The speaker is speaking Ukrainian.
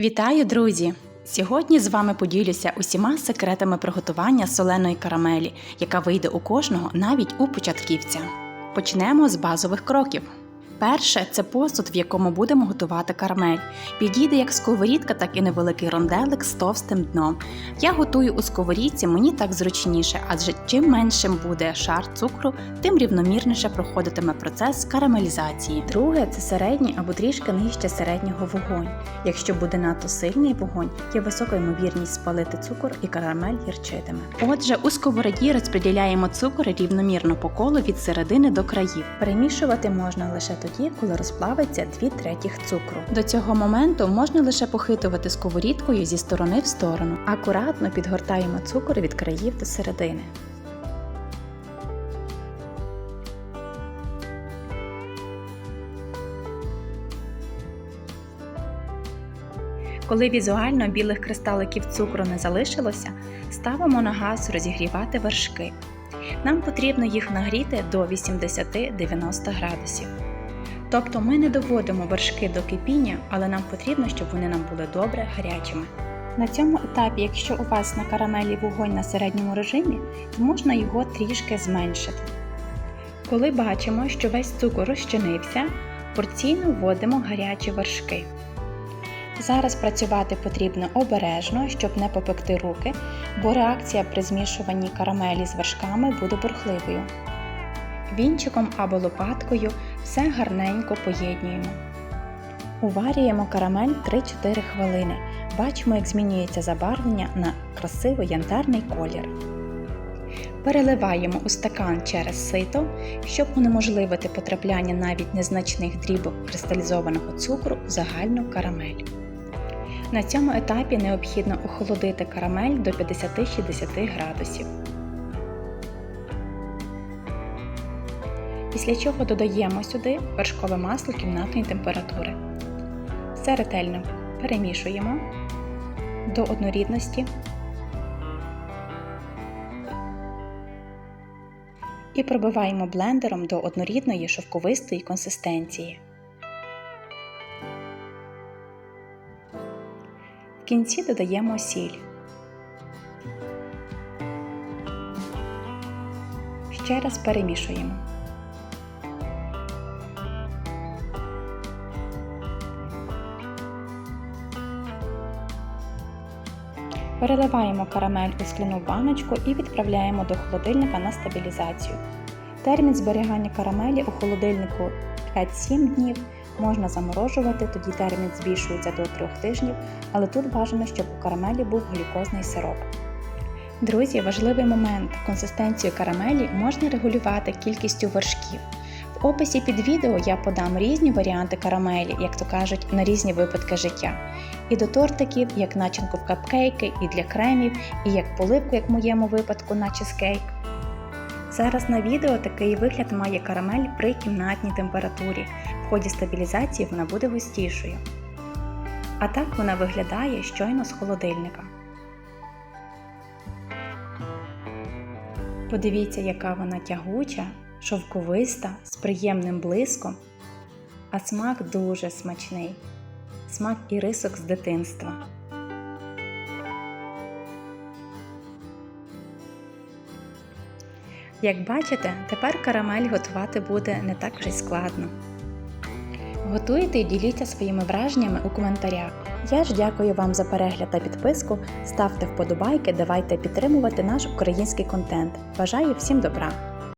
Вітаю, друзі! Сьогодні з вами поділюся усіма секретами приготування соленої карамелі, яка вийде у кожного навіть у початківця. Почнемо з базових кроків. Перше це посуд, в якому будемо готувати карамель. Підійде як сковорідка, так і невеликий ронделик з товстим дном. Я готую у сковорідці, мені так зручніше, адже чим меншим буде шар цукру, тим рівномірніше проходитиме процес карамелізації. Друге це середній або трішки нижче середнього вогонь. Якщо буде надто сильний вогонь, є висока ймовірність спалити цукор і карамель гірчитиме. Отже, у сковороді розподіляємо цукор рівномірно по колу від середини до країв. Перемішувати можна лише тоді, коли розплавиться 2 третіх цукру. До цього моменту можна лише похитувати сковорідкою зі сторони в сторону. Акуратно підгортаємо цукор від країв до середини. Коли візуально білих кристаликів цукру не залишилося, ставимо на газ розігрівати вершки. Нам потрібно їх нагріти до 80-90 градусів. Тобто ми не доводимо вершки до кипіння, але нам потрібно, щоб вони нам були добре гарячими. На цьому етапі, якщо у вас на карамелі вогонь на середньому режимі, можна його трішки зменшити. Коли бачимо, що весь цукор розчинився, порційно вводимо гарячі вершки. Зараз працювати потрібно обережно, щоб не попекти руки, бо реакція при змішуванні карамелі з вершками буде бурхливою. Вінчиком або лопаткою все гарненько поєднуємо. Уварюємо карамель 3-4 хвилини. Бачимо, як змінюється забарвлення на красивий янтарний колір. Переливаємо у стакан через сито, щоб унеможливити потрапляння навіть незначних дрібок кристалізованого цукру в загальну карамель. На цьому етапі необхідно охолодити карамель до 50-60 градусів. Після чого додаємо сюди вершкове масло кімнатної температури. Все ретельно перемішуємо до однорідності і пробиваємо блендером до однорідної шовковистої консистенції. В кінці додаємо сіль. Ще раз перемішуємо. Переливаємо карамель у скляну баночку і відправляємо до холодильника на стабілізацію. Термін зберігання карамелі у холодильнику 5-7 днів. Можна заморожувати, тоді термін збільшується до 3 тижнів, але тут бажано, щоб у карамелі був глюкозний сироп. Друзі, важливий момент. Консистенцію карамелі можна регулювати кількістю вершків. В описі під відео я подам різні варіанти карамелі, як то кажуть, на різні випадки життя. І до тортиків, як начинку в капкейки, і для кремів, і як поливку, як в моєму випадку, на чизкейк. Зараз на відео такий вигляд має карамель при кімнатній температурі. В ході стабілізації вона буде густішою. А так вона виглядає щойно з холодильника. Подивіться, яка вона тягуча, шовковиста, з приємним блиском, а смак дуже смачний. Смак ірисок з дитинства. Як бачите, тепер карамель готувати буде не так вже й складно. Готуйте і діліться своїми враженнями у коментарях. Я ж дякую вам за перегляд та підписку. Ставте вподобайки, давайте підтримувати наш український контент. Бажаю всім добра!